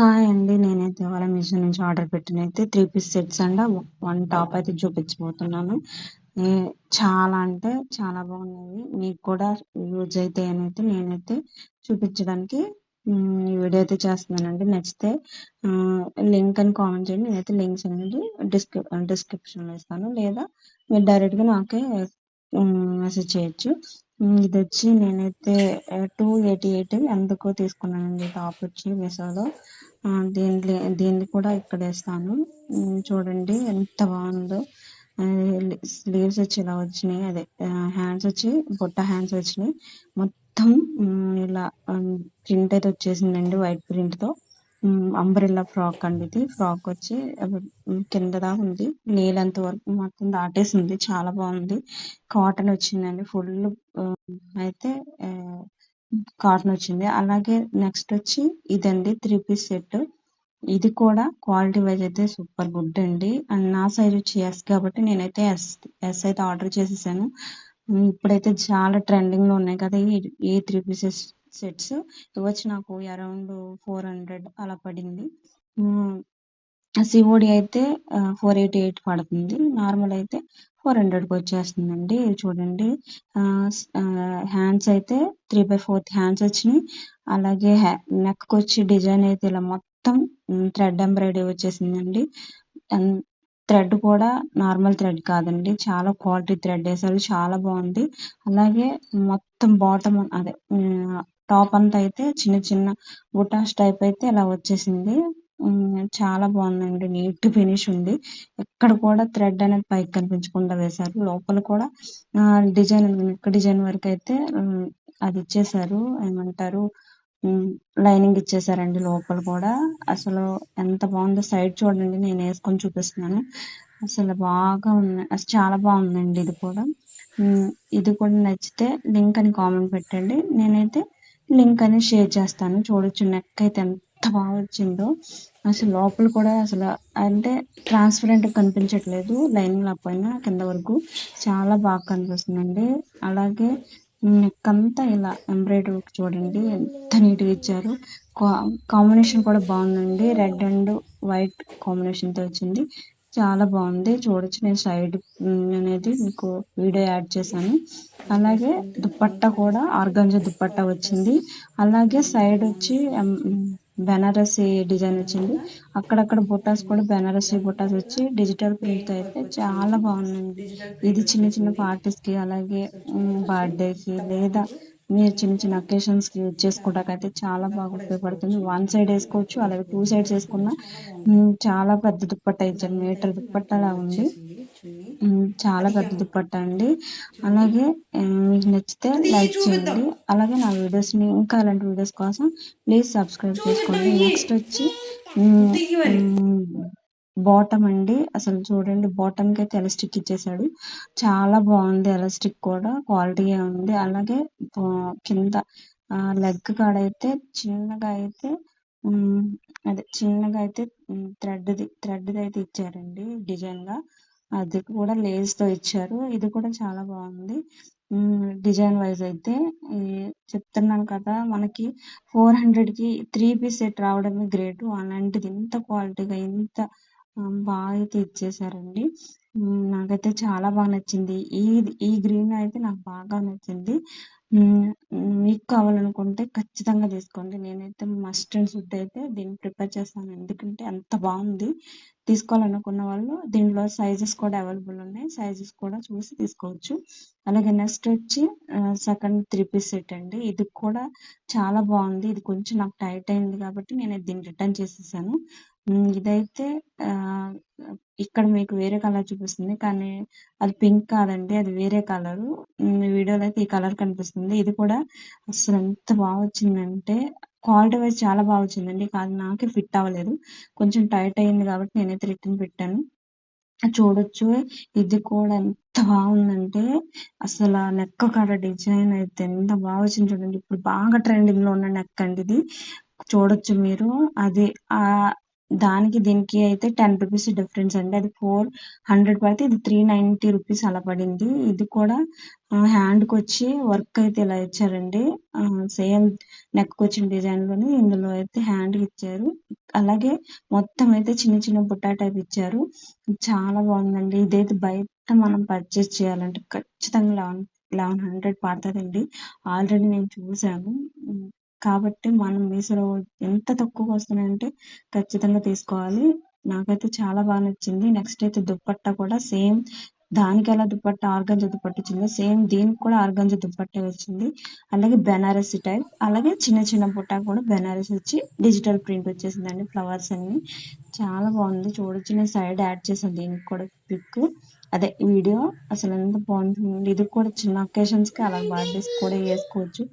Hi అండి. నేనైతే వాళ్ళ మీషో నుంచి order పెట్టినైతే three piece sets and one top అయితే చూపించబోతున్నాను. చాలా అంటే చాలా బాగున్నాయి. మీకు కూడా యూజ్ అయితాయని అయితే నేనైతే చూపించడానికి ఈ వీడియో అయితే చేస్తున్నానండి. నచ్చితే లింక్ అని కామెంట్ చేయండి. నేనైతే లింక్స్ అనేది డిస్క్రి డిస్క్రిప్షన్లో ఇస్తాను. లేదా మీరు డైరెక్ట్గా నాకే మెసేజ్ చేయొచ్చు. ఇది వచ్చి నేనైతే టూ ఎయిటీ ఎయిట్ ఎందుకో తీసుకున్నానండి టాప్ వచ్చి మీషోలో దీన్ని దీన్ని కూడా ఇక్కడ వేస్తాను. చూడండి ఎంత బాగుందో. స్లీవ్స్ వచ్చి ఇలా వచ్చినాయి. అదే హ్యాండ్స్ వచ్చి బుట్ట హ్యాండ్స్ వచ్చినాయి. మొత్తం ఇలా ప్రింట్ అయితే వచ్చేసిందండి వైట్ ప్రింట్తో అంబ్రెల్లా ఫ్రాక్ అండి ఇది. ఫ్రాక్ వచ్చి కింద ఉంది. నీళ్ళంత వరకు మొత్తం దాటేసింది. చాలా బాగుంది. కాటన్ వచ్చిందండి. ఫుల్ అయితే కాటన్ వచ్చింది. అలాగే నెక్స్ట్ వచ్చి ఇదండి త్రీ పీస్ సెట్. ఇది కూడా క్వాలిటీ వైజ్ అయితే సూపర్ గుడ్ అండి. అండ్ నా సైజ్ వచ్చి ఎస్ కాబట్టి నేనైతే ఎస్ ఎస్ అయితే ఆర్డర్ చేసేసాను. ఇప్పుడైతే చాలా ట్రెండింగ్లో ఉన్నాయి కదా ఈ త్రీ పీసెస్ సెట్స్. ఇవి వచ్చి నాకు అరౌండ్ ఫోర్ హండ్రెడ్ అలా పడింది. సిఓడి అయితే ఫోర్ ఎయిటీ ఎయిట్ పడుతుంది. నార్మల్ అయితే ఫోర్ హండ్రెడ్కి వచ్చేస్తుందండి. చూడండి. హ్యాండ్స్ అయితే త్రీ బై ఫోర్త్ హ్యాండ్స్ వచ్చినాయి. అలాగే నెక్ వచ్చి డిజైన్ అయితే ఇలా మొత్తం థ్రెడ్ ఎంబ్రాయిడరీ వచ్చేసిందండి. థ్రెడ్ కూడా నార్మల్ థ్రెడ్ కాదండి. చాలా క్వాలిటీ థ్రెడ్ వేసారు. చాలా బాగుంది. అలాగే మొత్తం బాటమ్ అదే టాప్ అంతా అయితే చిన్న చిన్న బుటాస్ టైప్ అయితే ఇలా వచ్చేసింది. చాలా బాగుందండి. నీట్ ఫినిష్ ఉంది. ఎక్కడ కూడా థ్రెడ్ అనేది పైకి కనిపించకుండా వేశారు. లోపల కూడా డిజైన్ డిజైన్ వరకు అయితే అది ఇచ్చేసారు ఏమంటారు? లైనింగ్ ఇచ్చేసారండి లోపల కూడా. అసలు ఎంత బాగుందో సైడ్ చూడండి. నేను వేసుకొని చూపిస్తున్నాను. అసలు బాగా ఉన్నాయి అసలు చాలా బాగుందండి ఇది కూడా. ఇది కూడా నచ్చితే లింక్ అని కామెంట్ పెట్టండి. నేనైతే లింక్ అని షేర్ చేస్తాను. చూడొచ్చు నెక్ అయితే ఎంత ఎంత బాగా వచ్చిందో అసలు లోపల కూడా అసలు అంటే ట్రాన్స్పరెంట్ కనిపించట్లేదు. లైనింగ్ లేకపోయినా కింద వరకు. చాలా బాగా కనిపిస్తుందండి. అలాగే నెక్ అంతా ఇలా ఎంబ్రాయిడరీ చూడండి. ఎంత నీట్గా ఇచ్చారు. కాంబినేషన్ కూడా బాగుందండి. రెడ్ అండ్ వైట్ కాంబినేషన్తో వచ్చింది. చాలా బాగుంది. చూడొచ్చు నేను సైడ్ అనేది మీకు వీడియో యాడ్ చేశాను. అలాగే దుప్పట్టా కూడా ఆర్గంజా దుప్పట్టా వచ్చింది. అలాగే సైడ్ వచ్చి బెనారసి డిజైన్ వచ్చింది. అక్కడక్కడ బుట్టాస్ కూడా బెనారసి బుట్టాస్ వచ్చి డిజిటల్ ప్రింట్ అయితే చాలా బాగుందండి ఇది చిన్న చిన్న పార్టీస్కి అలాగే బర్త్డే కి లేదా మీరు చిన్న చిన్న అకేషన్స్కి యూజ్ చేసుకోవడానికి అయితే చాలా బాగా ఉపయోగపడుతుంది. వన్ సైడ్ వేసుకోవచ్చు అలాగే టూ సైడ్స్ వేసుకున్నా చాలా పెద్ద దుప్పట్ట ఇచ్చారు మీటర్ దుప్పట్టలా ఉంది. చాలా పెద్ద దుప్పట్ట అండి. అలాగే మీకు నచ్చితే లైక్ చేయండి. అలాగే నా వీడియోస్ని ఇంకా అలాంటి వీడియోస్ కోసం ప్లీజ్ సబ్స్క్రైబ్ చేసుకోండి. నెక్స్ట్ వచ్చి బాటమ్ అండి. అసలు చూడండి బాటమ్కి అయితే ఎలాస్టిక్ ఇచ్చేసాడు. చాలా బాగుంది ఎలాస్టిక్ కూడా. క్వాలిటీగా ఉంది. అలాగే కింద లెగ్ కాడ అయితే చిన్నగా అయితే అదే చిన్నగా అయితే థ్రెడ్ది థ్రెడ్ది అయితే ఇచ్చారండి డిజైన్గా. అది కూడా లేస్తో ఇచ్చారు. ఇది కూడా చాలా బాగుంది. డిజైన్ వైజ్ అయితే చెప్తున్నాను కదా మనకి ఫోర్ హండ్రెడ్కి త్రీ పీస్ సెట్ రావడమే గ్రేట్. అలాంటిది ఇంత క్వాలిటీగా ఇంత బాగా అయితే ఇచ్చేసారండి నాకైతే చాలా బాగా నచ్చింది. ఈ ఈ గ్రీన్ అయితే నాకు బాగా నచ్చింది. మీకు కావాలనుకుంటే ఖచ్చితంగా తీసుకోండి. నేనైతే మస్ట్ అండ్ ఫుడ్ అయితే దీన్ని ప్రిపేర్ చేస్తాను. ఎందుకంటే అంత బాగుంది. తీసుకోవాలనుకున్న వాళ్ళు దీనిలో సైజెస్ కూడా అవైలబుల్ ఉన్నాయి. సైజెస్ కూడా చూసి తీసుకోవచ్చు. అలాగే నెక్స్ట్ వచ్చి సెకండ్ త్రీ పీస్ సెట్ అండి. ఇది కూడా చాలా బాగుంది. ఇది కొంచెం నాకు టైట్ అయింది కాబట్టి నేను దీన్ని రిటర్న్ చేసేసాను. ఇదైతే ఇక్కడ మీకు వేరే కలర్ చూపిస్తుంది కానీ అది పింక్ కాదండి అది వేరే కలర్. వీడియోలో అయితే ఈ కలర్ కనిపిస్తుంది. ఇది కూడా అసలు ఎంత బాగా వచ్చిందంటే క్వాలిటీ వైజ్ చాలా బాగా వచ్చిందండి. కానీ నాకే ఫిట్ అవ్వలేదు. కొంచెం టైట్ అయింది కాబట్టి నేనైతే రిటర్న్ పెట్టాను. చూడొచ్చు ఇది కూడా ఎంత బాగుందంటే అసలు నెక్ కాడ డిజైన్ అయితే ఎంత బాగా వచ్చింది చూడండి. ఇప్పుడు బాగా ట్రెండింగ్లో ఉన్న నెక్ అండి ఇది. చూడొచ్చు మీరు. అది ఆ దానికి దీనికి అయితే టెన్ రూపీస్ డిఫరెన్స్ అండి. అది ఫోర్ హండ్రెడ్ పడితే ఇది త్రీ నైన్టీ రూపీస్ అలా పడింది. ఇది కూడా హ్యాండ్కి వచ్చి వర్క్ అయితే ఇలా ఇచ్చారండి. సేమ్ నెక్కి వచ్చిన డిజైన్లోని ఇందులో అయితే హ్యాండ్ ఇచ్చారు. అలాగే మొత్తం అయితే చిన్న చిన్న బుట్టా టైప్ ఇచ్చారు. చాలా బాగుందండి. ఇదైతే బయట మనం పర్చేస్ చేయాలంటే ఖచ్చితంగా లెవెన్ లెవెన్ హండ్రెడ్ పడుతుందండి. ఆల్రెడీ నేను చూసాను కాబట్టి మనం మీషోలో ఎంత తక్కువగా వస్తున్నాయంటే ఖచ్చితంగా తీసుకోవాలి. నాకైతే చాలా బాగా నచ్చింది. నెక్స్ట్ అయితే దుప్పట్టా కూడా సేమ్ దానికి ఎలా దుప్పట్టా ఆర్గంజ దుప్పట్టా వచ్చిందో. సేమ్ దీనికి కూడా ఆర్గంజ దుప్పట్టే వచ్చింది. అలాగే బెనారసి టైప్ అలాగే చిన్న చిన్న బుట్ట కూడా బెనారస్ వచ్చి డిజిటల్ ప్రింట్ వచ్చేసిందండి ఫ్లవర్స్ అన్ని. చాలా బాగుంది. చూడొచ్చు. నేను సైడ్ యాడ్ చేశాను దీనికి కూడా పిక్. అదే వీడియో అసలు ఎంత బాగుంటుంది. ఇది కూడా చిన్న అకేషన్స్కి అలా బర్త్డేస్ కూడా వేసుకోవచ్చు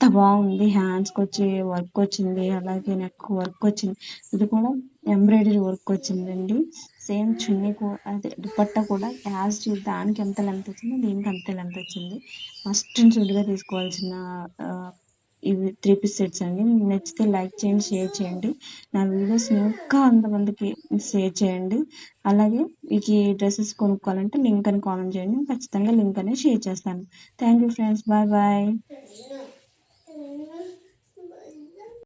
ఎంత బాగుంది హ్యాండ్స్కి వచ్చి వర్క్ వచ్చింది అలాగే నెక్ వర్క్ వచ్చింది. ఇది కూడా ఎంబ్రాయిడరీ వర్క్ వచ్చిందండి. సేమ్ చున్నీ కూడా అదే దుపట్ట కూడా యాజ్ దానికి ఎంత లెంత్ వచ్చిందో దీనికి అంతే లెంత్ వచ్చింది. ఫస్ట్ చుట్టుగా తీసుకోవాల్సిన ఇవి త్రీ పీస్ సెట్స్ అండి. మీకు నచ్చితే లైక్ చేయండి షేర్ చేయండి. నా వీడియోస్ ఇంకా అంతమందికి షేర్ చేయండి. అలాగే మీకు ఈ డ్రెస్సెస్ కొనుక్కోవాలంటే లింక్ అని కామెంట్ చేయండి. ఖచ్చితంగా లింక్ అనేది షేర్ చేస్తాను. Thank you friends bye bye